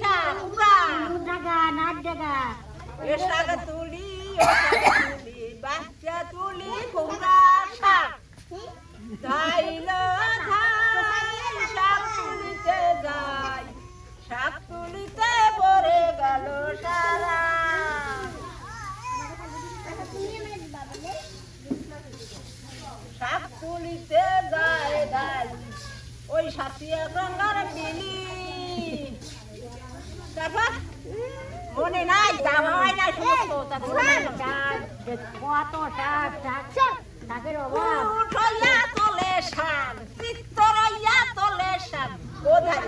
শাক উড়া। ডাগা নাট ডাগা এ তুলি তুলি বাচ্চা তুলি কুমড়া শাক যাইল ধান শাক তুলিতে যাই শাক তুলিতে পড়ে গেল সারা শাক তুলিতে যায় ওই সাথিয়া গঙ্গার বিলি। মনে নাই যাওয়া হয় না সমস্ত হলো। শাক কত শাক শাক শাকের অভাব। উঠইয়া তলে শাক চিত্তরাইয়া তলে শাক কোথায়